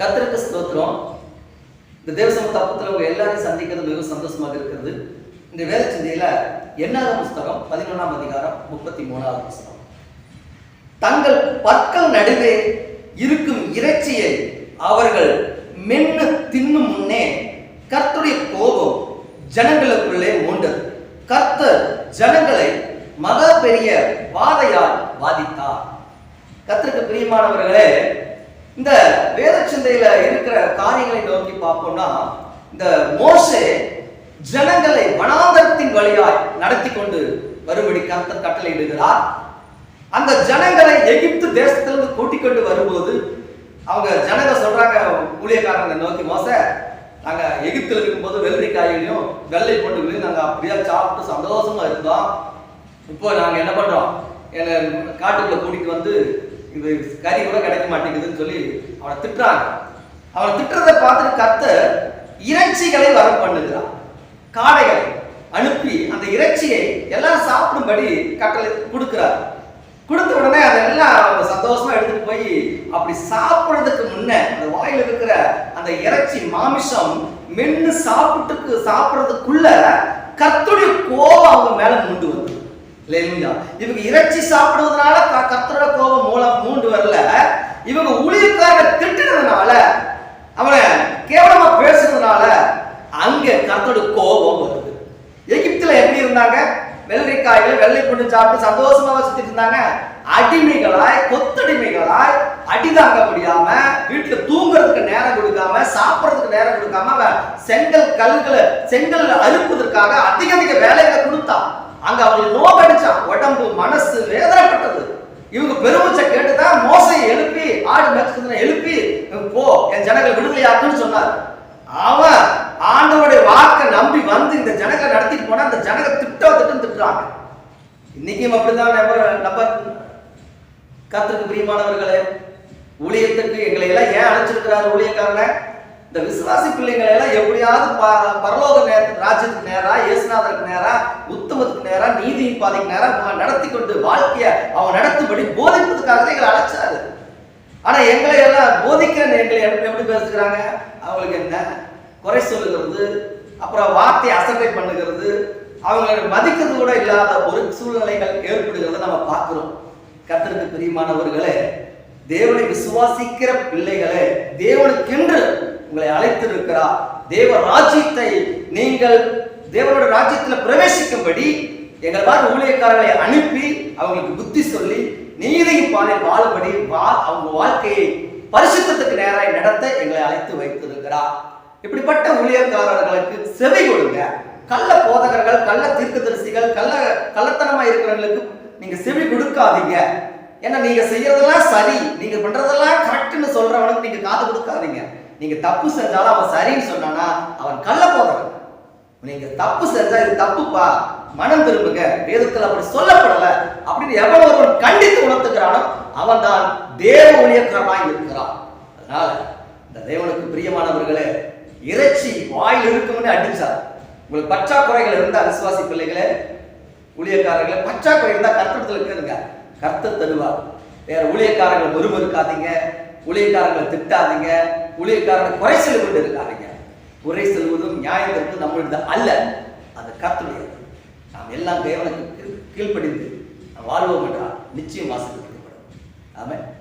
கத்திரக்கு ஸ்தோத்திரம். இந்த தேவசம தப்பத்தில் உங்க எல்லாரையும் சந்திக்கிறது மிகவும் சந்தோஷமாக இருக்கிறது. இந்த வேலை சிந்தையில எண்ணாவது புஸ்தகம்? பதினொன்றாம் அதிகாரம் முப்பத்தி மூணாவது புஸ்தகம். தங்கள் பற்கள் நடுவே இருக்கும் இறைச்சியை அவர்கள் மென்னு தின்னும் முன்னே கர்த்தருடைய கோபம் ஜனங்களுக்குள்ளே மூண்டது. கர்த்தர் ஜனங்களை மக பெரிய வாதையால் வாதித்தார். கர்த்தருக்கு பிரியமானவர்களே இந்த சிந்தையில இருக்கிற காரியங்களை நோக்கி பார்ப்போம்னா இந்த மோசே ஜனங்களை வனாந்தரத்தின் வழியாய் நடத்தி கொண்டு வரும்படி கர்த்தர் கட்டளையிடுகிறார் அந்த ஜனங்களை எகிப்து தேசத்திலிருந்து கூட்டிக் கொண்டு வரும்போது அவங்க ஜனங்க சொல்றாங்க ஊழியக்காரங்க நோக்கி மோச நாங்க எகிப்துல இருக்கும்போது வெள்ளரிக்காயிலையும் வெள்ளை பொண்ணுகளையும் நாங்க அப்படியே சாப்பிட்டு சந்தோஷமா இருந்தோம். இப்போ நாங்க என்ன பண்றோம்? என்ன காட்டுக்குள்ள கூட்டிட்டு வந்து இது கறி கூட கிடைக்க மாட்டேங்குதுன்னு சொல்லி அவனை திட்டுறாங்க. அவனை திட்டுறதை பார்த்துட்டு கர்த்தர் இறைச்சிகளை வர பண்ணுகிறான் காடைகளை அனுப்பி அந்த இறைச்சியை எல்லாம் சாப்பிடும்படி கட்டளை கொடுக்கிறார். கொடுத்த உடனே அதெல்லாம் அவங்க சந்தோஷமா எடுத்துட்டு போய் அப்படி சாப்பிடுறதுக்கு முன்ன அந்த வாயில இருக்கிற அந்த இறைச்சி மாமிசம் மென்னு சாப்பிட்டுக்கு சாப்பிடுறதுக்குள்ள கத்துடைய கோபம் அவங்க மேல முண்டு வந்தது இல்லையா? இவங்க இறைச்சி சாப்பிடுவதனால க- கர்த்தரோட கோபம் மூலம் மூண்டு வரல. இவங்க ஊழியக்காரனை திட்டுறதுனால அவனை கேவலமா பேசுறதுனால அங்க கர்த்தரோட கோபம் வருது. எகிப்துல எப்படி இருந்தாங்க? வெள்ளரிக்காய்கள் வெள்ளை கொண்டு சாப்பிட்டு சந்தோஷமா வச்சுட்டு இருந்தாங்க. அடிமைகளாய் கொத்தடிமைகளாய் அடி தாங்க முடியாம வீட்டுல தூங்குறதுக்கு நேரம் கொடுக்காம சாப்பிட்றதுக்கு நேரம் கொடுக்காம அவன் செங்கல் கல்களை செங்கல் அறுப்பதற்காக அதிக அதிக வேலைகளை கொடுத்தான். அங்க அவங்களுக்கு நோக்கடிச்சான். உடம்பு மனசு வேதனைப்பட்டது. இவங்க பெருமிச்சை கேட்டுதான் மோசையை எழுப்பி ஆடு மேய்ச்சதுன்னு எழுப்பி போ என் ஜனங்கள் விடுதலையாக்குன்னு சொன்னார். அவன் ஆண்டவருடைய வாக்கை நம்பி வந்து இந்த ஜனங்களை நடத்திட்டு போனா அந்த ஜனங்க திட்டம் திட்டம் திட்டுறாங்க. இன்னைக்கும் அப்படிதான் நம்ம நம்ம கர்த்தருக்கு பிரியமானவர்களே ஊழியத்துக்கு எங்களை எல்லாம் ஏன் அழைச்சிருக்கிறார் ஊழியக்காரனை? இந்த விசுவாசி பிள்ளைங்களை எல்லாம் எப்படியாவது ப- பரலோக நேரத்துக்கு ராஜ்யத்துக்கு நேரா இயேசுநாதருக்கு நேரா உத்தமத்துக்கு நேரா நீதியின் பாதைக்கு நேரா நடத்தி கொண்டு வாழ்க்கைய அவன் நடத்தும்படி போதிப்பதுக்காக தான் எங்களை அழைச்சாரு. ஆனா எங்களை எல்லாம் போதிக்கிற எங்களை எப்படி எப்படி பேசுகிறாங்க? அவங்களுக்கு என்ன? குறை சொல்லுகிறது அப்புறம் வார்த்தை அசட்டை பண்ணுகிறது அவங்களை மதிக்கிறது கூட இல்லாத ஒரு சூழ்நிலைகள் ஏற்படுகிறத நம்ம பார்க்கிறோம். கத்திரத்து பிரியமானவர்களே தேவனை விசுவாசிக்கிற பிள்ளைகளே தேவனுக்கென்று உங்களை அழைத்திருக்கிறார். தேவ ராஜ்யத்தை நீங்கள் தேவனோட ராஜ்யத்தில் பிரவேசிக்கும்படி எங்கள் மாதிரி ஊழியக்காரர்களை அனுப்பி அவங்களுக்கு புத்தி சொல்லி நீதியின் பாதையில் வாழும்படி வா அவங்க வாழ்க்கையை பரிசுத்தத்துக்கு நேராக நடத்த எங்களை அழைத்து வைத்திருக்கிறார். இப்படிப்பட்ட ஊழியக்காரர்களுக்கு செவி கொடுங்க. கள்ள போதகர்கள் கள்ள தீர்க்கதரிசிகள் கள்ள கள்ளத்தனமா இருக்கிறவங்களுக்கு நீங்க செவி கொடுக்காதீங்க. ஏன்னா நீங்க செய்யறதெல்லாம் சரி. நீங்க பண்றதெல்லாம் கரெக்ட்னு சொல்றவனுக்கு நீங்க காது கொடுக்காதீங்க. நீங்க தப்பு செஞ்சாலும் அவன் சரின்னு சொன்னானா அவன் கள்ள போதகன். நீங்க தப்பு செஞ்சா இது தப்புப்பா. மனம் திரும்புங்க. வேதத்தில் அப்படி சொல்லப்படல. அப்படின்னு எவன் ஒருவன் கண்டித்து உணர்த்துக்கிறானோ அவன் தான் தேவ ஊழியக்காரனாய் இருக்கிறான். அதனால இந்த தேவனுக்கு பிரியமானவர்களே இறைச்சி வாயில் இருக்கும்னு அடிச்சார். உங்களுக்கு பற்றாக்குறைகள் இருந்தால் விசுவாசி பிள்ளைகளே ஊழியக்காரர்களே பற்றாக்குறை இருந்தால் கர்த்தத்தில் இருக்கிறதுங்க. கர்த்தர் தருவார். வேற ஊழியக்காரங்களை முறுமுறுக்காதீங்க ஊழியக்காரங்களை திட்டாதீங்க. ஊழியக்காரங்களை குறை சொல்லி கொண்டு இருக்காதீங்க. குறை செல்வதும் நியாயத்திற்கு நம்மளுடைய அல்ல. அது கர்த்தருடையது நாம் எல்லாம் தேவனுக்கு கீழ்ப்படிந்து வாழ்வோம் என்றால் நிச்சயம் வாசல் ஆமாம்